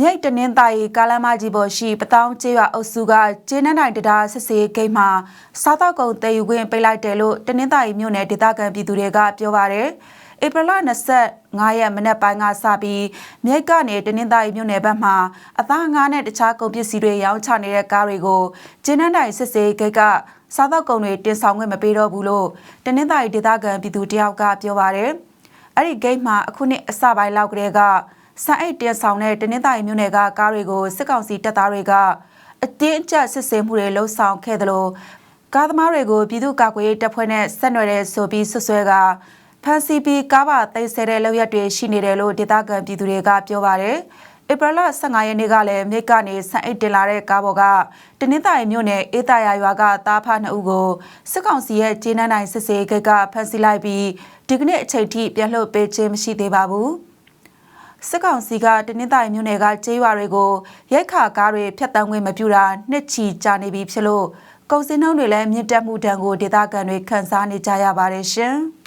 မြိတ်တနင်္သာရီကားလမ်းမကြီးပေါ်ရှိပတောင်းကျေးရွာအုပ်စုကကျေးနန်းနိုင်တရားစစ်စေးဂိတ်မှာစားတော့ကုန်တည်ယူခွင့်ပိတ်လိုက်တယ်လို့တနင်္သာရီမြို့နယ်ဒေသခံပြည်သူတွေကပြောပါတယ်။ဧပြီလ25ရက်မနက်ပိုင်းကစပြီးမြိတ်ကနေတနင်္သာရီမြို့နယ်ဘက်မှာအသားငါးနဲ့တခြားကုန်ပစ္စည်းတွေရောင်းချနေတဲ့ကားတွေကိုကျေးနန်းနိုင်စစ်စေးဂိတ်ကစားတော့ကုန်တွေတင်ဆောင်ခွင့်မပေးတော့ဘူးလို့တနင်္သာရီဒေသခံပြည်သူတယောက်ကပြောပါတယ်။အဲ့ဒီဂိတ်မှာအခုနှစ်အစပိုင်းလောက်ကတည်းက စံအိတ်တင်ဆောင်တဲ့တနင်္သာရီမြို့နယ်ကကားတွေကိုစစ်ကောင်စီတပ်သားတွေကအတင်းအကျပ်စစ်ဆေးမှုတွေလှုံ့ဆော်ခဲ့တယ်လို့ကားသမားတွေကိုပြည်သူ့ကာကွယ်ရေးတပ်ဖွဲ့နဲ့ဆက်နွယ်တဲ့ဆိုပြီးဆွဆွဲကဖန်စီပီကားပါသိမ်းဆဲတဲ့လောက်ရက်တွေရှိနေတယ်လို့ဒေသခံပြည်သူတွေကပြောပါတယ်။ဧပြီလ15ရက်နေ့ကလည်းမြိတ်ကနေစံအိတ်တင်လာတဲ့ကားပေါ်ကတနင်္သာရီမြို့နယ်အေးတာယာရွာကတားဖားနှစ်ဦးကိုစစ်ကောင်စီရဲ့ဂျင်းနန်းနိုင်စစ်စေးဂိတ်ကဖမ်းဆီးလိုက်ပြီးဒီကနေ့အချိန်ထိပြန်လှုပ်ပေးခြင်းမရှိသေးပါဘူး။ စစ်ကောင်စီကတနင်္သာရီမြို့နယ်ကကျေးရွာတွေကိုရိုက်ခါကားတွေဖျက်တမ်းခွင့်မပြုတာနှစ်ချီကြာနေပြီဖြစ်လို့ကုန်စည်နှုန်းတွေလည်းမြင့်တက်မှုတန်ကိုဒေသခံတွေခန်းစားနေကြရပါတယ်ရှင်။